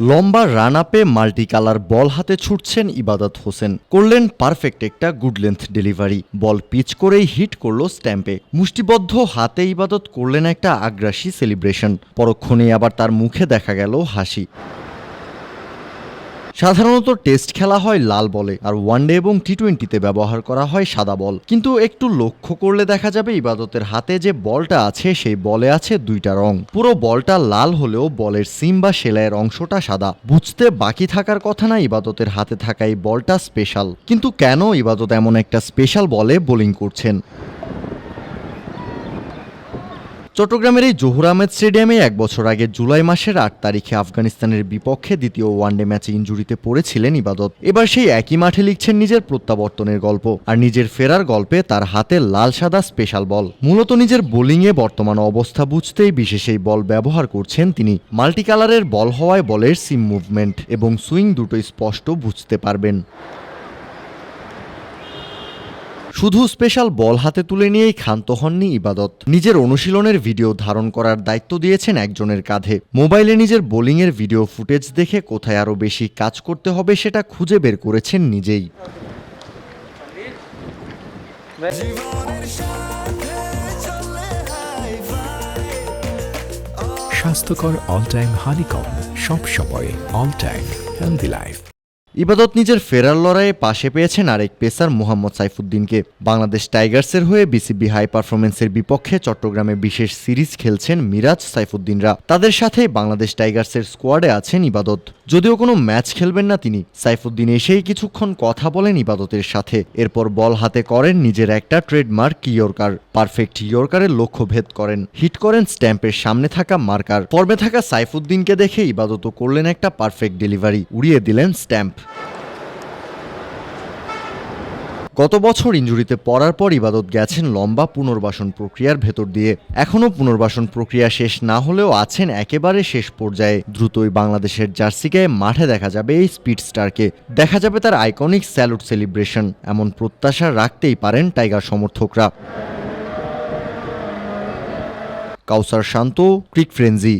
লম্বা রান আপে multi colour বল হাতে ছুটছেন ইবাদত হোসেন। করলেন পারফেক্ট একটা good length delivery. Ball pitch করেই হিট করল স্ট্যাম্পে। মুষ্টিবদ্ধ হাতে ইবাদত করলেন একটা আগ্রাসী সেলিব্রেশন। পরক্ষণেই আবার তার মুখে দেখা গেল হাসি। সাধারণত টেস্ট খেলা হয় লাল বলে আর ওয়ানডে এবং টি টোয়েন্টিতে ব্যবহার করা হয় সাদা বল। কিন্তু একটু লক্ষ্য করলে দেখা যাবে ইবাদতের হাতে যে বলটা আছে, সেই বলে আছে দুইটা রং। পুরো বলটা লাল হলেও বলের সিম বা সেলাইয়ের অংশটা সাদা। বুঝতে বাকি থাকার কথা না, ইবাদতের হাতে থাকা এই বলটা স্পেশাল কিন্তু কেন ইবাদত এমন একটা স্পেশাল বলে বোলিং করছেন? চট্টগ্রামের এই জহুর আহমেদ স্টেডিয়ামে এক বছর আগে জুলাই মাসের আট তারিখে আফগানিস্তানের বিপক্ষে দ্বিতীয় ওয়ানডে ম্যাচে ইঞ্জুরিতে পড়েছিলেন ইবাদত। এবার সেই একই মাঠে লিখছেন নিজের প্রত্যাবর্তনের গল্প আর নিজের ফেরার গল্পে তার হাতে লাল সাদা স্পেশাল বল। মূলত নিজের বোলিংয়ে বর্তমান অবস্থা বুঝতেই বিশেষ এই বল ব্যবহার করছেন তিনি। মাল্টিকালারের বল হওয়ায় বলের সিম মুভমেন্ট এবং সুইং দুটোই স্পষ্ট বুঝতে পারবেন। শুধু স্পেশাল বল হাতে তুলে নিয়েই ক্ষান্ত হননি ইবাদত। নিজের অনুশীলনের ভিডিও ধারণ করার দায়িত্ব দিয়েছেন একজনের কাঁধে। মোবাইলে নিজের বোলিংয়ের ভিডিও ফুটেজ দেখে কোথায় আরও বেশি কাজ করতে হবে সেটা খুঁজে বের করেছেন নিজেই। স্বাস্থ্যকর অল টাইম হানিকম সব সময় অল টাইম হেলদি লাইফ ইবাদত নিজের ফেরার লড়াইয়ে পাশে পেয়েছেন আরেক পেসার মোহাম্মদ সাইফুদ্দিনকে। বাংলাদেশ টাইগার্সের হয়ে বিসিবি হাই পারফরমেন্সের বিপক্ষে চট্টগ্রামে বিশেষ সিরিজ খেলছেন মিরাজ সাইফুদ্দিনরা। তাদের সাথে বাংলাদেশ টাইগার্সের স্কোয়াডে আছেন ইবাদত। যদিও কোনো ম্যাচ খেলবেন না তিনি। সাইফুদ্দিন এসেই কিছুক্ষণ কথা বলেন ইবাদতের সাথে। এরপর বল হাতে করেন নিজের একটা ট্রেডমার্ক ইয়র্কার। পারফেক্ট ইয়র্কারের লক্ষ্য ভেদ করেন। হিট করেন স্ট্যাম্পের সামনে থাকা মার্কার। ফর্মে থাকা সাইফুদ্দিনকে দেখে ইবাদত করলেন একটা পারফেক্ট ডেলিভারি। উড়িয়ে দিলেন স্ট্যাম্প। গত বছর ইঞ্জুরিতে পড়ার পর ইবাদত গেছেন লম্বা পুনর্বাসন প্রক্রিয়ার ভেতর দিয়ে। এখনও পুনর্বাসন প্রক্রিয়া শেষ না হলেও আছেন একেবারে শেষ পর্যায়ে। দ্রুতই বাংলাদেশের জার্সি গায়ে মাঠে দেখা যাবে এই স্পিড স্টারকে। দেখা যাবে তার আইকনিক স্যালুট সেলিব্রেশন, এমন প্রত্যাশা রাখতেই পারেন টাইগার সমর্থকরা। কাউসার শান্ত, ক্রিক ফ্রেঞ্জি